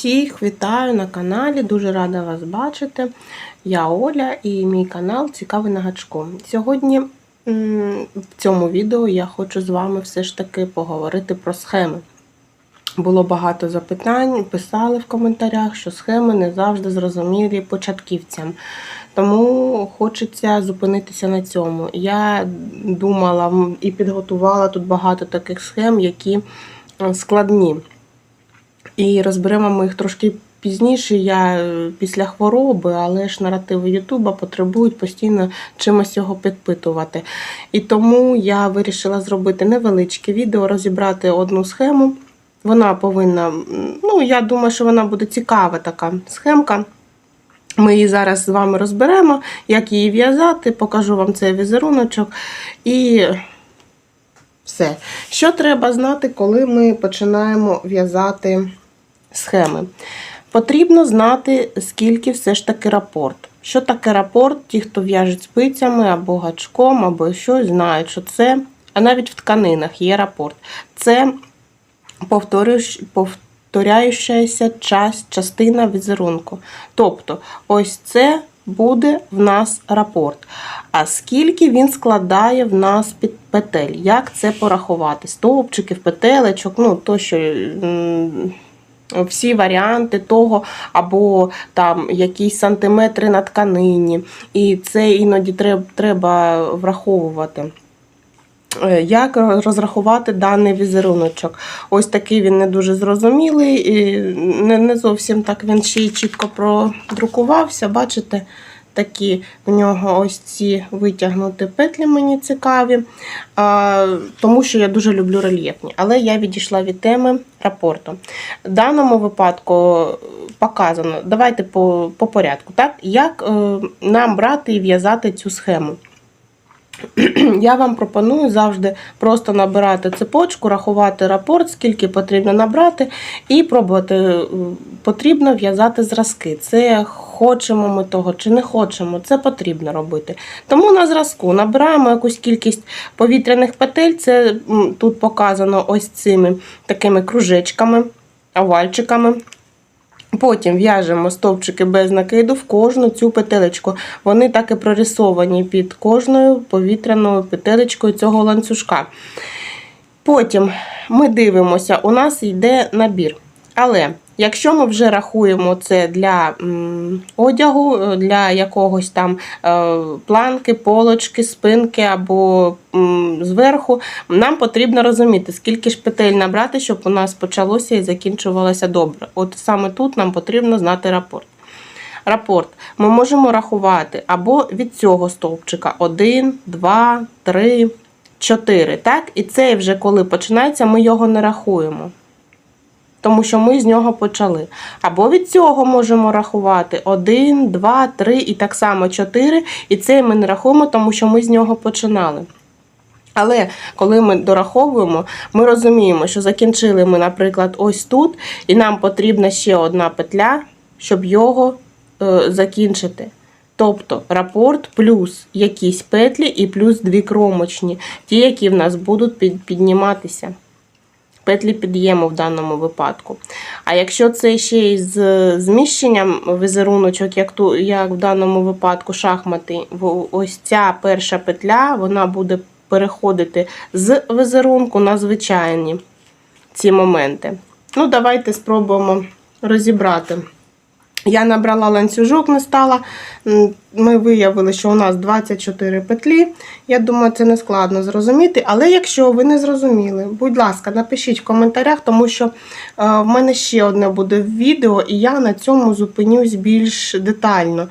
Всіх вітаю на каналі, дуже рада вас бачити. Я Оля і мій канал Цікавий на гачку. Сьогодні в цьому відео я хочу з вами все ж таки поговорити про схеми. Було багато запитань, писали в коментарях, що схеми не завжди зрозумілі початківцям. Тому хочеться зупинитися на цьому. Я думала і підготувала тут багато таких схем, які складні. І розберемо ми їх трошки пізніше. Я е, після хвороби, але ж наративи Ютуба потребують постійно чимось його підпитувати. І тому я вирішила зробити невеличке відео, розібрати одну схему. Вона повинна, ну я думаю, що вона буде цікава така схемка. Ми її зараз з вами розберемо, як її в'язати, покажу вам цей візеруночок. І все. Що треба знати, коли ми починаємо в'язати схеми? Потрібно знати, скільки все ж таки рапорт. Що таке рапорт? Ті, хто в'яжуть спицями або гачком, або щось, знають, що це, а навіть в тканинах є рапорт. Це часть, частина візерунку. Тобто, ось це буде в нас рапорт. А скільки він складає в нас під петель? Як це порахувати? Стовпчиків, петелечок, ну то що. Всі варіанти того, або там якісь сантиметри на тканині, і це іноді треб- треба враховувати. Е, Як розрахувати даний візеруночок? Ось такий він не дуже зрозумілий, і не, не зовсім так він ще й чітко продрукувався. Бачите, такі в нього ось ці витягнуті петлі мені цікаві, а, тому що я дуже люблю рельєфні. Але я відійшла від теми рапорту. В даному випадку показано, давайте по, по порядку, так? як е, нам брати і в'язати цю схему. Я вам пропоную завжди просто набирати цепочку, рахувати рапорт, скільки потрібно набрати, і пробувати е, потрібно в'язати зразки. Це хочемо ми того чи не хочемо, це потрібно робити. Тому на зразку набираємо якусь кількість повітряних петель. Це тут показано ось цими такими кружечками, овальчиками. Потім в'яжемо стовпчики без накиду в кожну цю петелечку. Вони так і прорисовані під кожною повітряною петелечкою цього ланцюжка. Потім ми дивимося, у нас йде набір. Але якщо ми вже рахуємо це для одягу, е, для якогось там е, планки, полочки, спинки або зверху, нам потрібно розуміти, скільки ж петель набрати, щоб у нас почалося і закінчувалося добре. От саме тут нам потрібно знати рапорт. Рапорт ми можемо рахувати або від цього стовпчика 1, 2, 3, 4. Так? І це вже коли починається, ми його не рахуємо. Тому що ми з нього почали. Або від цього можемо рахувати 1, 2, 3 і так само 4. І це ми не рахуємо, тому що ми з нього починали. Але коли ми дораховуємо, ми розуміємо, що закінчили ми, наприклад, ось тут, і нам потрібна ще одна петля, щоб його е, закінчити. Тобто рапорт плюс якісь петлі і плюс дві кромочні, ті, які в нас будуть під, підніматися. Петлі під'єму в даному випадку. А якщо це ще й з зміщенням візеруночок, як, ту, як в даному випадку шахмати, ось ця перша петля вона буде переходити з візерунку на звичайні ці моменти. Ну, давайте спробуємо розібрати. Я набрала ланцюжок, не стала. Ми виявили, що у нас 24 петлі. Я думаю, це не складно зрозуміти. Але якщо ви не зрозуміли, будь ласка, напишіть в коментарях, тому що е, в мене ще одне буде відео, і я на цьому зупинюсь більш детально.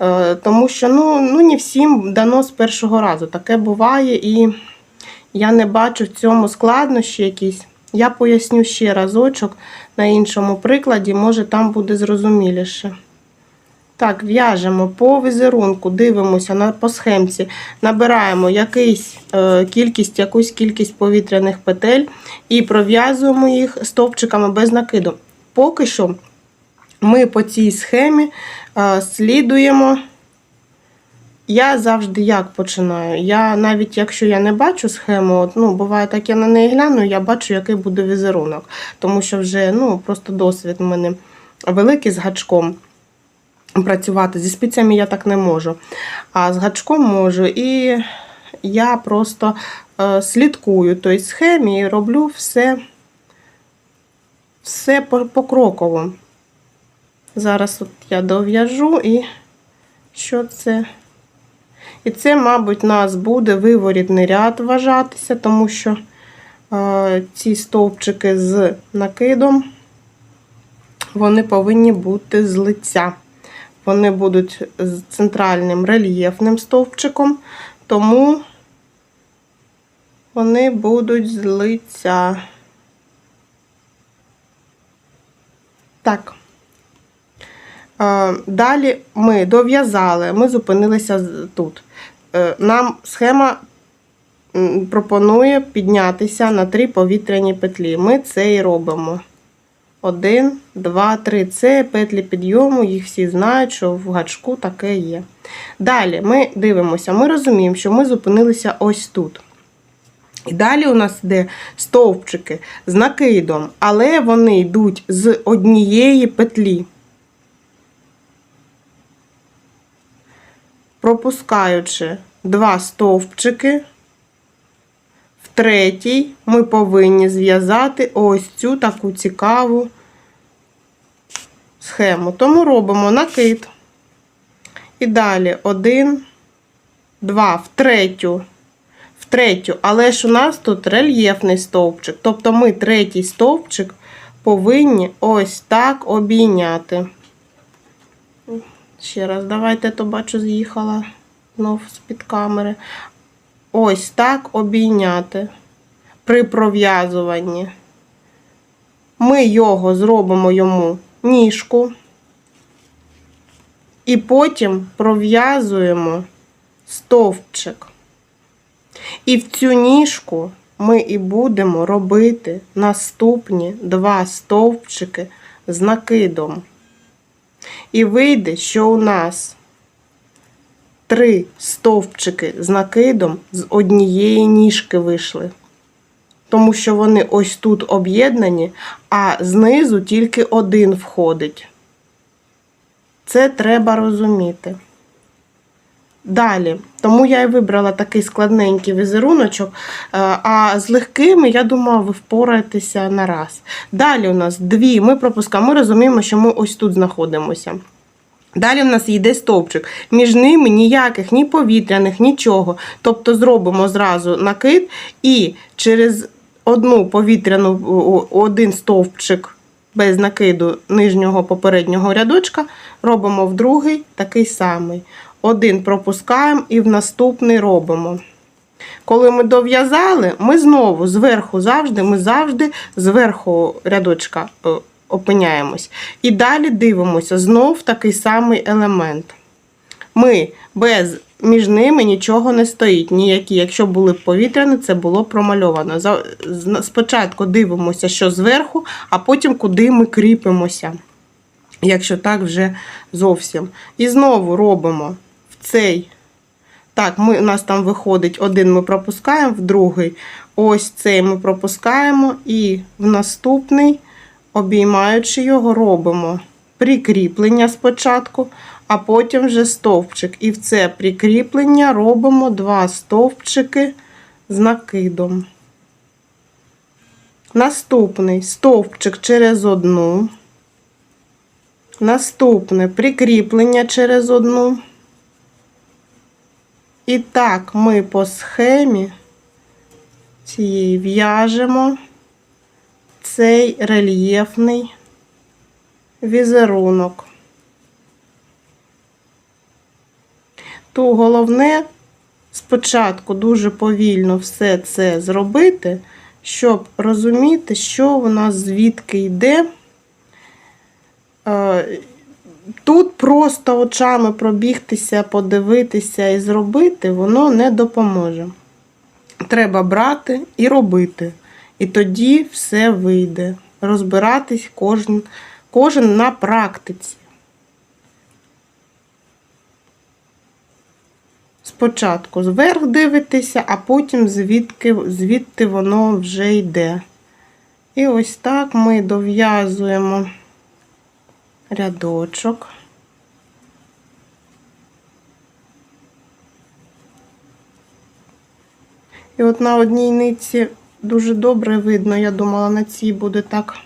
Е, Тому що ну, ну, не всім дано з першого разу. Таке буває, і я не бачу в цьому складнощі якісь. Я поясню ще разочок на іншому прикладі, може там буде зрозуміліше. Так, в'яжемо по візерунку, дивимося на, по схемці, набираємо якийсь, е, кількість, якусь кількість повітряних петель і пров'язуємо їх стовпчиками без накиду. Поки що ми по цій схемі е, слідуємо. Я завжди як починаю. Я навіть якщо я не бачу схему, ну буває так, я на неї гляну, я бачу, який буде візерунок. Тому що вже ну, просто досвід в мене великі з гачком працювати. Зі спицями я так не можу. А з гачком можу. І я просто е, слідкую той схемі і роблю все, все по- покроково. Зараз от я дов'яжу і що це? І це, мабуть, нас буде виворітний ряд вважатися, тому що е, ці стовпчики з накидом, вони повинні бути з лиця. Вони будуть з центральним рельєфним стовпчиком, тому вони будуть з лиця. Так. Е, Далі ми дов'язали, ми зупинилися тут. Е, Нам схема пропонує піднятися на три повітряні петлі. Ми це і робимо. Один, два, три. Це петлі підйому, їх всі знають, що в гачку таке є. Далі ми дивимося, ми розуміємо, що ми зупинилися ось тут. І далі у нас йде стовпчики з накидом, але вони йдуть з однієї петлі. Пропускаючи два стовпчики, в третій ми повинні зв'язати ось цю таку цікаву схему. Тому робимо накид. І далі один, два, в третю, в третю, але ж у нас тут рельєфний стовпчик. Тобто ми третій стовпчик повинні ось так обійняти. Ще раз, давайте то бачу, з'їхала знов з-під камери. Ось так обійняти при пров'язуванні. Ми його зробимо йому ніжку. І потім пров'язуємо стовпчик. І в цю ніжку ми і будемо робити наступні два стовпчики з накидом. І вийде, що у нас три стовпчики з накидом з однієї ніжки вийшли. Тому що вони ось тут об'єднані, а знизу тільки один входить. Це треба розуміти. Далі, тому я і вибрала такий складненький візеруночок, е, а з легкими, я думаю, ви впораєтеся на раз. Далі у нас дві, ми пропускаємо, ми розуміємо, що ми ось тут знаходимося. Далі в нас йде стовпчик. Між ними ніяких ні повітряних, нічого. Тобто зробимо зразу накид і через одну повітряну, один стовпчик без накиду нижнього попереднього рядочка робимо в другий такий самий. Один пропускаємо і в наступний робимо. Коли ми дов'язали, ми знову зверху завжди, ми завжди зверху рядочка е, опиняємось. І далі дивимося знов такий самий елемент. Ми без між ними нічого не стоїть. Ніякі, якщо були повітряні, це було промальовано. Спочатку дивимося, що зверху, а потім куди ми кріпимося. Якщо так вже зовсім. І знову робимо цей. Так, ми, у нас там виходить один ми пропускаємо, в другий. Ось цей ми пропускаємо, і в наступний, обіймаючи його, робимо прикріплення спочатку, а потім вже стовпчик. І в це прикріплення робимо два стовпчики з накидом. Наступний стовпчик через одну. Наступне прикріплення через одну. І так ми по схемі цієї в'яжемо цей рельєфний візерунок. То головне спочатку дуже повільно все це зробити, щоб розуміти, що в нас звідки йде. Тут просто очами пробігтися, подивитися і зробити, воно не допоможе. Треба брати і робити. І тоді все вийде. Розбиратись кожен, кожен на практиці. Спочатку зверх дивитися, а потім звідки, звідти воно вже йде. І ось так ми дов'язуємо рядочок. І от на одній нитці дуже добре видно. Я думала, на цій буде так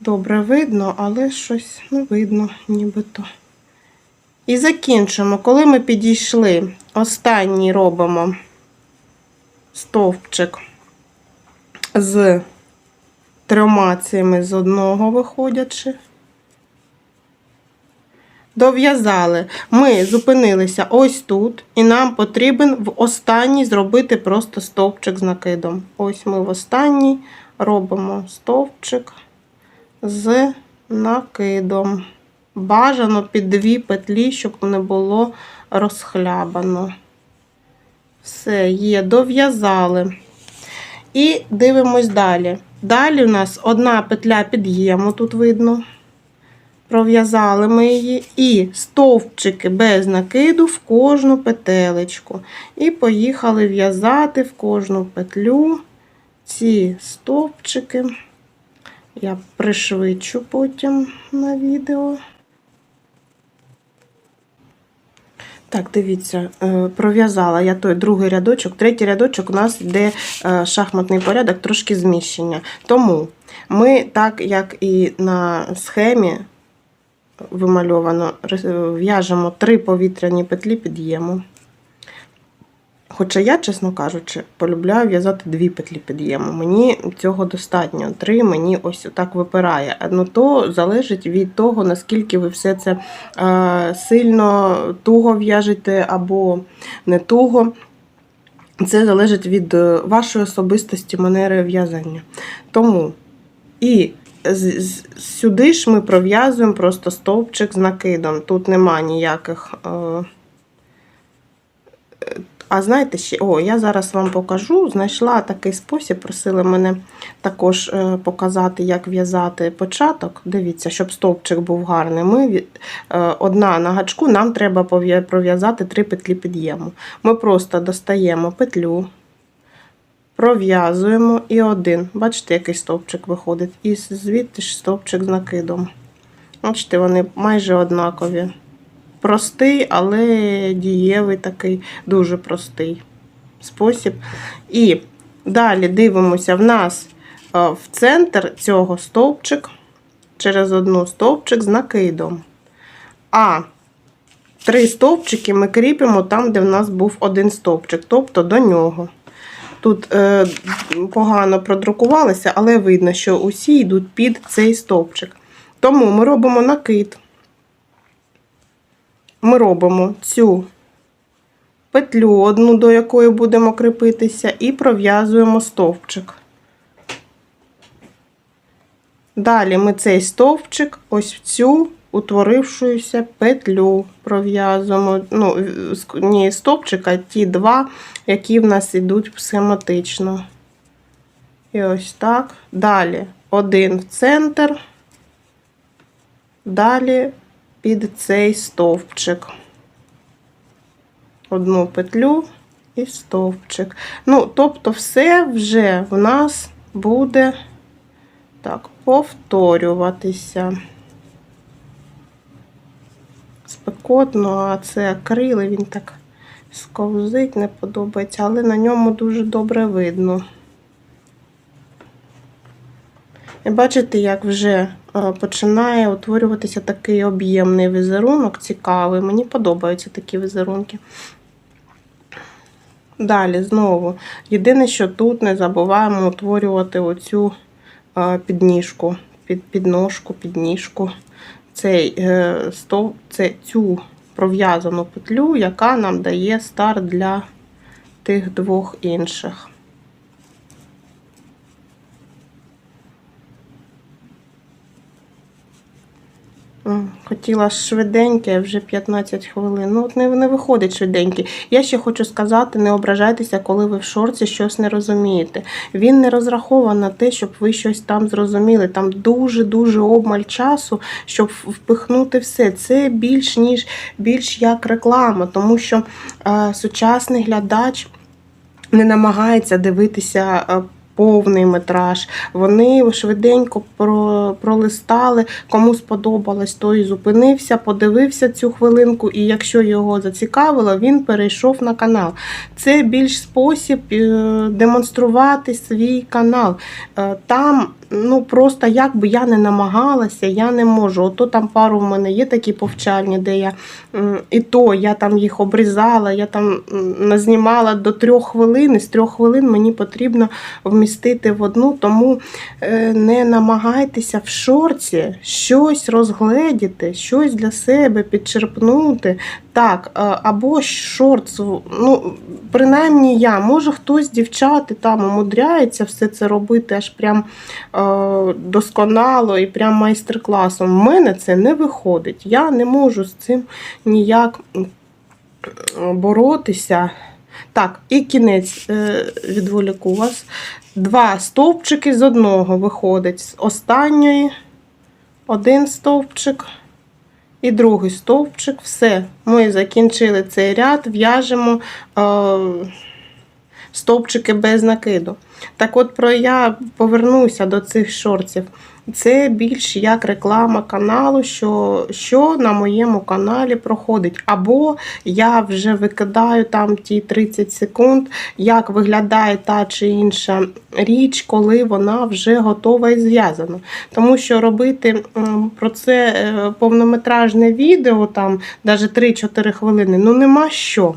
добре видно, але щось не видно, нібито. І закінчимо. Коли ми підійшли, останній робимо стовпчик з трьома цими з одного виходячи. Дов'язали. Ми зупинилися ось тут, і нам потрібен в останній зробити просто стовпчик з накидом. Ось ми в останній робимо стовпчик з накидом. Бажано під дві петлі, щоб не було розхлябано. Все, є, дов'язали. І дивимось далі. Далі у нас одна петля під'єму, тут видно. Пров'язали ми її. І стовпчики без накиду в кожну петелечку. І поїхали в'язати в кожну петлю ці стовпчики. Я пришвидшу потім на відео. Так, дивіться, е, пров'язала я той другий рядочок. Третій рядочок у нас йде е, шахматний порядок, трошки зміщення. Тому ми, так як і на схемі вимальовано, в'яжемо три повітряні петлі під'єму. Хоча я, чесно кажучи, полюбляю в'язати дві петлі під'єму. Мені цього достатньо. Три мені ось так випирає. Ну то залежить від того, наскільки ви все це е, сильно туго в'яжете або не туго. Це залежить від е, вашої особистості, манери в'язання. Тому і сюди ж ми пров'язуємо просто стовпчик з накидом. Тут нема ніяких. Е, а знаєте ще, о, я зараз вам покажу. Знайшла такий спосіб, просили мене також е, показати, як в'язати початок. Дивіться, щоб стовпчик був гарний. Ми е, одна на гачку, нам треба пров'язати три петлі під'єму. Ми просто достаємо петлю, пров'язуємо і один. Бачите, який стовпчик виходить. І звідти ж стовпчик з накидом. Бачите, вони майже однакові. Простий, але дієвий такий, дуже простий спосіб. І далі дивимося, в нас е, в центр цього стовпчик, через одну стовпчик з накидом. А три стовпчики ми кріпимо там, де в нас був один стовпчик, тобто до нього. Тут е, погано продрукувалися, але видно, що усі йдуть під цей стовпчик. Тому ми робимо накид ми робимо цю петлю, одну до якої будемо кріпитися, і пров'язуємо стовпчик. Далі ми цей стовпчик, ось в цю утворившуюся петлю пров'язуємо. Ну, не стовпчик, а ті два, які в нас йдуть схематично. І ось так. Далі один в центр, далі під цей стовпчик. Одну петлю і стовпчик. Ну, тобто, все вже в нас буде так, повторюватися. Спекотно, а це акрил, і він так сковзить, не подобається, але на ньому дуже добре видно. І бачите, як вже е, починає утворюватися такий об'ємний візерунок, цікавий. Мені подобаються такі візерунки. Далі знову. Єдине, що тут не забуваємо утворювати оцю е, підніжку, під, підножку, підніжку. Цей, е, стов, це, цю пров'язану петлю, яка нам дає старт для тих двох інших. М, Хотіла швиденьке, вже 15 хвилин. Ну, от не, не виходить швиденьке. Я ще хочу сказати, не ображайтеся, коли ви в шорці щось не розумієте. Він не розрахований на те, щоб ви щось там зрозуміли. Там дуже-дуже обмаль часу, щоб впихнути все. Це більш ніж більш як реклама, тому що е, сучасний глядач не намагається дивитися. е, Повний метраж, вони швиденько про пролистали. Кому сподобалось, той зупинився, подивився цю хвилинку, і якщо його зацікавило, він перейшов на канал. Це більш спосіб е, демонструвати свій канал. Е, Там ну просто як би я не намагалася, я не можу. Ото там пару в мене є такі повчальні, де я і то я там їх обрізала, я там назнімала до трьох хвилин, і з трьох хвилин мені потрібно вмістити в одну, тому е, не намагайтеся в шорці щось розгледіти, щось для себе підчерпнути. Так, е, або шорт, ну, принаймні я, може хтось дівчати там умудряється все це робити аж прям е, досконало і прям майстер-класом. В мене це не виходить. Я не можу з цим ніяк боротися. Так, і кінець е, відволіку вас. Два стовпчики з одного виходить. З останньої один стовпчик і другий стовпчик. Все, ми закінчили цей ряд, в'яжемо е, стовпчики без накиду. Так от про я повернуся до цих шорців. Це більш як реклама каналу, що, що на моєму каналі проходить. Або я вже викидаю там ті 30 секунд, як виглядає та чи інша річ, коли вона вже готова і зв'язана. Тому що робити про це е, повнометражне відео, там навіть 3-4 хвилини, ну нема що.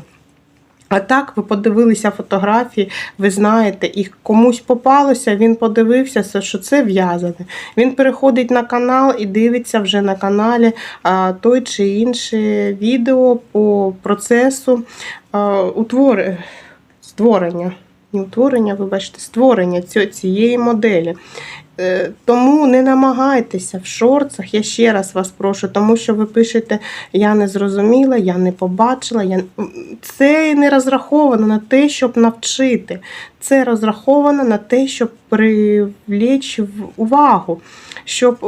А так, ви подивилися фотографії, ви знаєте, і комусь попалося, він подивився, що це в'язане. Він переходить на канал і дивиться вже на каналі той чи інше відео по процесу утвори, створення. Утворення, вибачте, створення цієї моделі. Е, Тому не намагайтеся в шорцах, я ще раз вас прошу, тому що ви пишете, я не зрозуміла, я не побачила. Я... Це не розраховано на те, щоб навчити. Це розраховано на те, щоб привлечь увагу, щоб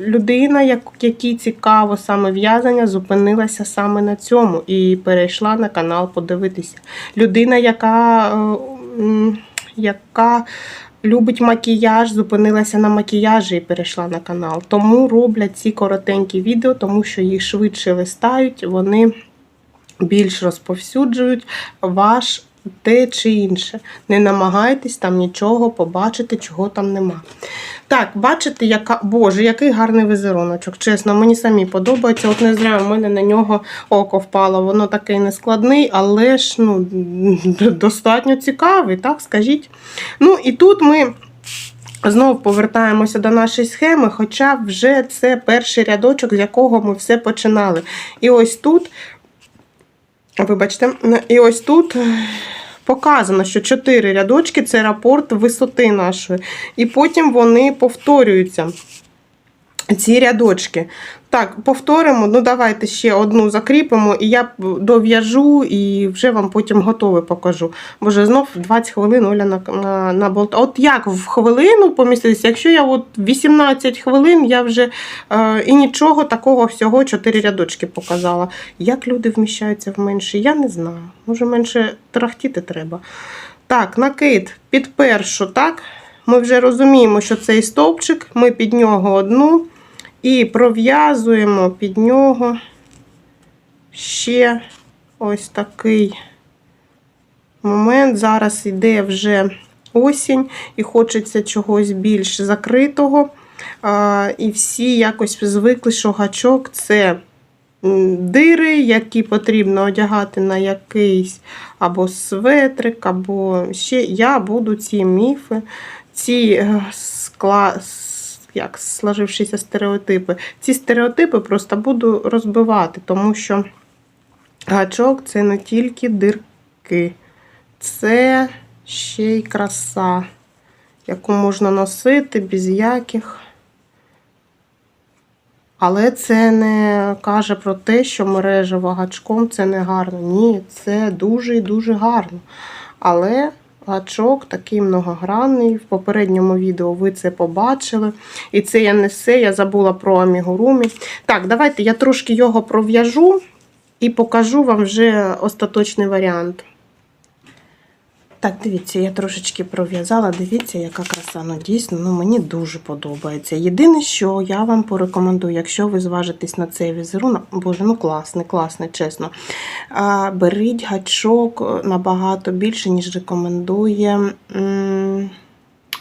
людина, як, якій цікаво саме в'язання, зупинилася саме на цьому і перейшла на канал подивитися. Людина, яка, яка любить макіяж, зупинилася на макіяжі і перейшла на канал. Тому роблять ці коротенькі відео, тому що їх швидше листають, вони більш розповсюджують ваш те чи інше. Не намагайтесь там нічого побачити, чого там нема. Так, бачите, яка. Боже, який гарний візеруночок. Чесно, мені самі подобається. От не зря в мене на нього око впало. Воно такий нескладний, але ж ну, достатньо цікавий, так, скажіть. Ну, і тут ми. Знову повертаємося до нашої схеми, хоча вже це перший рядочок, з якого ми все починали. І ось тут, вибачте, і ось тут показано, що 4 рядочки це рапорт висоти нашої. І потім вони повторюються. Ці рядочки. Так, повторимо. Ну, давайте ще одну закріпимо, і я дов'яжу і вже вам потім готове покажу. Боже, знов 20 хвилин Оля на, на, на болт. От як в хвилину поміститися? Якщо я от 18 хвилин, я вже е, і нічого такого всього 4 рядочки показала. Як люди вміщаються в менше, я не знаю. Може, менше трахтіти треба. Так, накид під першу, так? Ми вже розуміємо, що цей стовпчик, ми під нього одну. І пров'язуємо під нього ще ось такий момент. Зараз йде вже осінь, і хочеться чогось більш закритого. І всі якось звикли, що гачок це дири, які потрібно одягати на якийсь або светрик, або ще. Я буду ці міфи, ці е, скла як сложившися стереотипи. Ці стереотипи просто буду розбивати, тому що гачок це не тільки дирки, це ще й краса, яку можна носити без яких. Але це не каже про те, що мережево гачком це не гарно. Ні, це дуже і дуже гарно. Але гачок такий многогранний. В попередньому відео ви це побачили. І це я не все, я забула про амігурумі. Так, давайте я трошки його пров'яжу і покажу вам вже остаточний варіант. Так, дивіться, я трошечки пров'язала. Дивіться, яка краса. Ну, дійсно, ну мені дуже подобається. Єдине, що я вам порекомендую, якщо ви зважитесь на цей візерунок, боже, ну класний, класний, чесно. А, беріть гачок набагато більше, ніж рекомендує. м,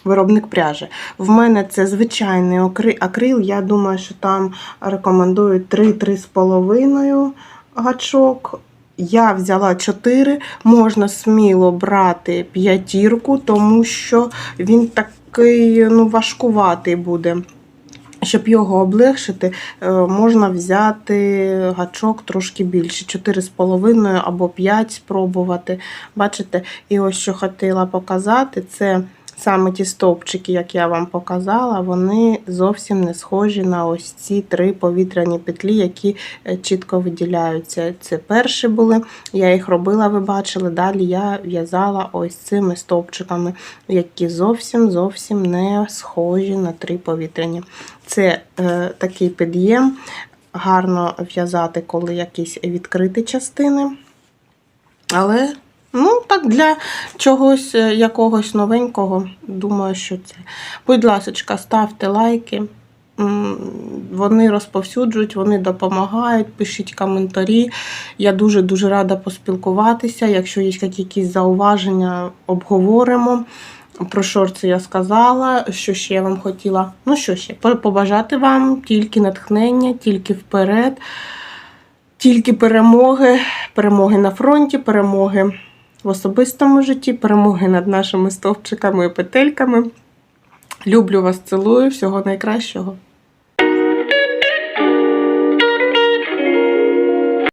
Виробник пряжі. В мене це звичайний акрил. Я думаю, що там рекомендують 3-3,5 гачок. Я взяла 4, можна сміло брати п'ятірку, тому що він такий ну, важкуватий буде. Щоб його облегшити, е, можна взяти гачок трошки більше, 4,5 або 5 спробувати. Бачите, і ось що хотіла показати, це саме ті стовпчики, як я вам показала, вони зовсім не схожі на ось ці три повітряні петлі, які е, чітко виділяються. Це перші були, я їх робила, ви бачили. Далі я в'язала ось цими стовпчиками, які зовсім зовсім не схожі на три повітряні. Це е, такий під'єм, гарно в'язати, коли якісь відкриті частини. Але, ну, так, для чогось е, якогось новенького, думаю, що це. Будь ласка, ставте лайки. Вони розповсюджують, вони допомагають, пишіть коментарі. Я дуже-дуже рада поспілкуватися. Якщо є якісь зауваження, обговоримо. Про шорти я сказала, що ще я вам хотіла. Ну що ще? Побажати вам тільки натхнення, тільки вперед, тільки перемоги, перемоги на фронті, перемоги в особистому житті, перемоги над нашими стовпчиками і петельками. Люблю вас, цілую, всього найкращого.